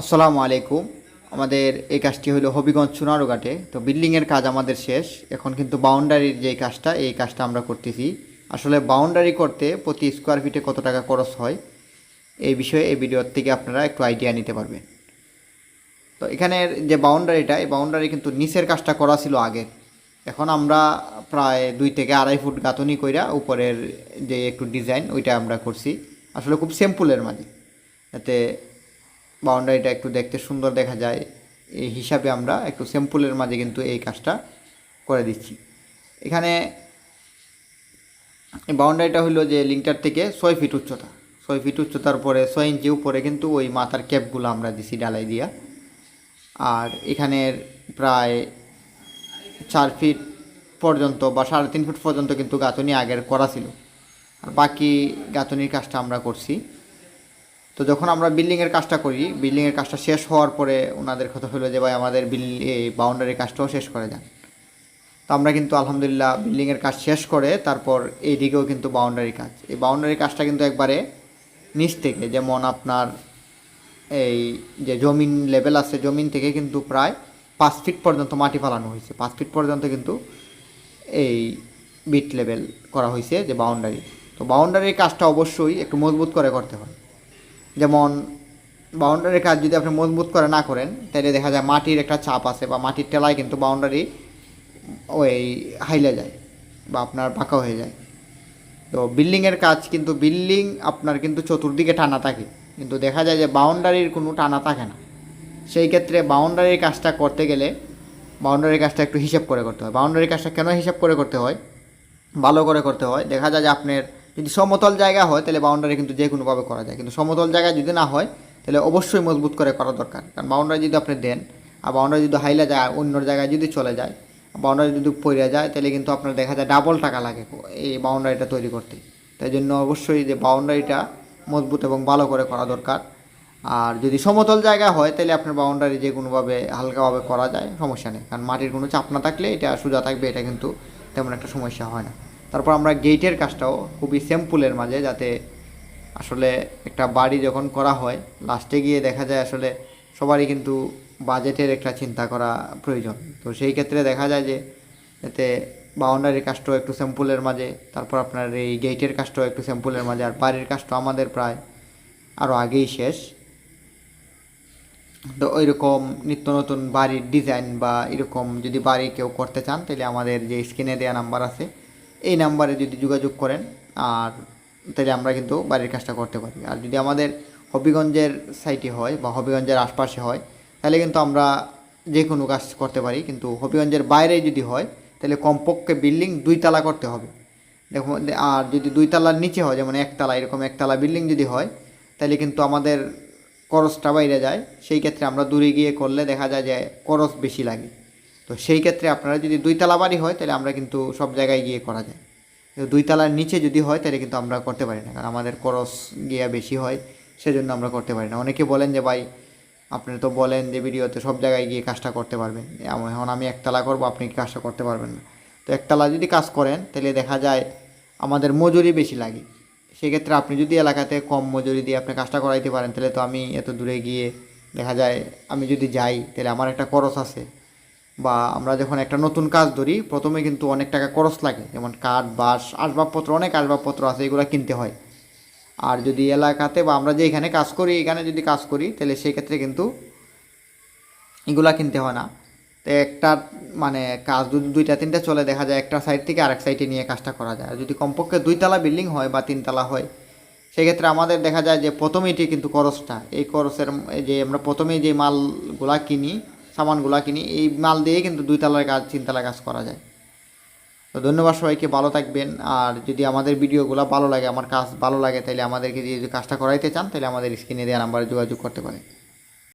আসসালামু আলাইকুম। আমাদের এই কাজটি হলো হবিগঞ্জ সোনারুঘাটে। তো বিল্ডিংয়ের কাজ আমাদের শেষ। এখন কিন্তু বাউন্ডারির যে কাজটা, এই কাজটা আমরা করতেছি। আসলে বাউন্ডারি করতে প্রতি স্কোয়ার ফিটে কত টাকা খরচ হয়, এই বিষয়ে এই ভিডিওর থেকে আপনারা একটু আইডিয়া নিতে পারবেন। তো এখানের যে বাউন্ডারিটা এই বাউন্ডারি কিন্তু নিচের কাজটা করা ছিল আগে। এখন আমরা প্রায় দুই থেকে আড়াই ফুট গাঁথনি কইরা উপরের যে একটু ডিজাইন ওইটা আমরা করছি। আসলে খুব সিম্পলের মাঝে। যাতে বাউন্ডারিটা একটু দেখতে সুন্দর দেখা যায়। এই হিসাবে আমরা একটু সিম্পলের মাঝে কিন্তু এই কাজটা করে দিচ্ছি। এখানে বাউন্ডারিটা হলো যে লিঙ্কটার থেকে ছয় ফিট উচ্চতা। ছয় ফিট উচ্চতার পরে ছয় ইঞ্চি উপরে কিন্তু ওই মাথার ক্যাপগুলো আমরা দিছি ডালাই দিয়া। আর এখানের প্রায় চার ফিট পর্যন্ত বা সাড়ে তিন ফিট পর্যন্ত কিন্তু গাঁথনি আগের করা ছিল। আর বাকি গাঁথনির কাজটা আমরা করছি। তো যখন আমরা বিল্ডিংয়ের কাজটা করি বিল্ডিংয়ের কাজটা শেষ হওয়ার পরে ওনাদের কথা হলো যে, ভাই, আমাদের বিল এই বাউন্ডারির কাজটাও শেষ করে যান তো আমরা কিন্তু আলহামদুলিল্লাহ বিল্ডিংয়ের কাজ শেষ করে তারপর এই দিকেও কিন্তু বাউন্ডারি কাজ। এই বাউন্ডারি কাজটা কিন্তু একবারে নিচ থেকে, যেমন আপনার এই যে জমিন লেভেল আছে, জমিন থেকে কিন্তু প্রায় পাঁচ ফিট পর্যন্ত মাটি ফালানো হয়েছে। পাঁচ ফিট পর্যন্ত কিন্তু এই বিট লেভেল করা হয়েছে যে বাউন্ডারি তো বাউন্ডারির কাজটা অবশ্যই একটু মজবুত করে করতে হয়। যেমন বাউন্ডারির কাজ যদি আপনি মজবুত করে না করেন তাহলে দেখা যায় মাটির একটা চাপ আছে বা মাটির টেলায় কিন্তু বাউন্ডারি ওই হাইলে যায় বা আপনার বাঁকা হয়ে যায়। তো বিল্ডিংয়ের কাজ কিন্তু বিল্ডিং আপনার কিন্তু চতুর্দিকে টানা থাকে। কিন্তু দেখা যায় যে বাউন্ডারির কোনো টানা থাকে না। সেই ক্ষেত্রে বাউন্ডারির কাজটা করতে গেলে বাউন্ডারির কাজটা একটু হিসেব করে করতে হয়। বাউন্ডারির কাজটা কেন হিসাব করে করতে হয়? ভালো করে করতে হয়। দেখা যায় যে আপনার যদি সমতল জায়গা হয়, তাহলে বাউন্ডারি কিন্তু যে কোনোভাবে করা যায়। কিন্তু সমতল জায়গা যদি না হয়, তাহলে অবশ্যই মজবুত করে করা দরকার। কারণ বাউন্ডারি যদি আপনি দেন, আর বাউন্ডারি যদি হাইলা যায় অন্য জায়গায় যদি চলে যায় বাউন্ডারি যদি পড়ে যায়, তাহলে কিন্তু আপনার দেখা যায় ডাবল টাকা লাগে এই বাউন্ডারিটা তৈরি করতে। তাই জন্য অবশ্যই যে বাউন্ডারিটা মজবুত এবং ভালো করে করা দরকার। আর যদি সমতল জায়গা হয়, তাহলে আপনার বাউন্ডারি যে কোনোভাবে হালকাভাবে করা যায়, সমস্যা নেই। কারণ মাটির কোনো চাপ না থাকলে এটা সোজা থাকবে, এটা কিন্তু তেমন একটা সমস্যা হয় না। তারপর আমরা গেটের কাজটাও খুবই স্যাম্পুলের মাঝে যাতে আসলে একটা বাড়ি যখন করা হয় লাস্টে গিয়ে দেখা যায় আসলে সবারই কিন্তু বাজেটের একটা চিন্তা করা প্রয়োজন। তো সেই ক্ষেত্রে দেখা যায় যে এতে বাউন্ডারির কাজটাও একটু স্যাম্পুলের মাঝে, তারপর আপনার এই গেটের কাজটাও একটু স্যাম্পুলের মাঝে, আর বাড়ির কাজটা আমাদের প্রায় আরও আগেই শেষ। তো ওই রকম নিত্য নতুন বাড়ির ডিজাইন বা এরকম যদি বাড়ি কেউ করতে চান, তাহলে আমাদের যে স্ক্রিনে দেওয়া নাম্বার আছে এই নাম্বারে যদি যোগাযোগ করেন, আর তাহলে আমরা কিন্তু বাড়ির কাজটা করতে পারি। আর যদি আমাদের হবিগঞ্জের সাইটে হয় বা হবিগঞ্জের আশপাশে হয়, তাহলে কিন্তু আমরা যে কোনো কাজ করতে পারি। কিন্তু হবিগঞ্জের বাইরে যদি হয়, তাহলে কমপক্ষে বিল্ডিং দুই তালা করতে হবে। দেখুন, আর যদি দুই তালার নিচে হয়, যেমন একতলা, এরকম একতলা বিল্ডিং যদি হয়, তাহলে কিন্তু আমাদের খরচটা বাইরে যায়। সেই ক্ষেত্রে আমরা দূরে গিয়ে করলে দেখা যায় যে খরচ বেশি লাগে। তো সেই ক্ষেত্রে আপনারা যদি দুই তালা বাড়ি হয়, তাহলে আমরা কিন্তু সব জায়গায় গিয়ে করা যায়। কিন্তু দুই তালার নিচে যদি হয়, তাহলে কিন্তু আমরা করতে পারি না। কারণ আমাদের খরচ গিয়া বেশি হয়, সেজন্য আমরা করতে পারি না। অনেকে বলেন যে, ভাই, আপনি তো বলেন যে, ভিডিওতে সব জায়গায় গিয়ে কাজটা করতে পারবেন। এখন আমি একতলা করব, আপনি কি কাজটা করতে পারবেন না? তো একতলা যদি কাজ করেন, তাহলে দেখা যায় আমাদের মজুরি বেশি লাগে। সেক্ষেত্রে আপনি যদি এলাকাতে কম মজুরি দিয়ে আপনি কাজটা করাইতে পারেন, তাহলে তো আমি এত দূরে গিয়ে দেখা যায়, আমি যদি যাই, তাহলে আমার একটা খরচ আছে। বা আমরা যখন একটা নতুন কাজ ধরি, প্রথমে কিন্তু অনেক টাকা খরচ লাগে। যেমন কাঠ, বাঁশ, আসবাবপত্র, অনেক আসবাবপত্র আছে, এগুলো কিনতে হয়। আর যদি এলাকাতে বা আমরা যে এখানে কাজ করি, এখানে যদি কাজ করি, তাহলে সেই ক্ষেত্রে কিন্তু এগুলা কিনতে হয় না। তো একটা মানে কাজ দুইটা, তিনটা চলে, দেখা যায় একটা সাইড থেকে আরেক সাইডে নিয়ে কাজটা করা যায়। আর যদি কমপক্ষে দুইতলা বিল্ডিং হয় বা তিনতলা হয়, সেক্ষেত্রে আমাদের দেখা যায় যে প্রথমেইটি কিন্তু খরচটা। এই খরচের যে আমরা প্রথমেই যে মালগুলা কিনি সামানগুলা কিনি। এই মাল দিয়ে কিন্তু দুই দুইতলার কাজ তিনতলার কাজ করা যায়। তো ধন্যবাদ সবাইকে, ভালো থাকবেন। আর যদি আমাদের ভিডিওগুলো ভালো লাগে, আমার কাজ ভালো লাগে তাহলে আমাদেরকে যদি কাজটা করাইতে চান তাহলে আমাদের স্ক্রিনে দেওয়া নাম্বারে যোগাযোগ করতে পারেন।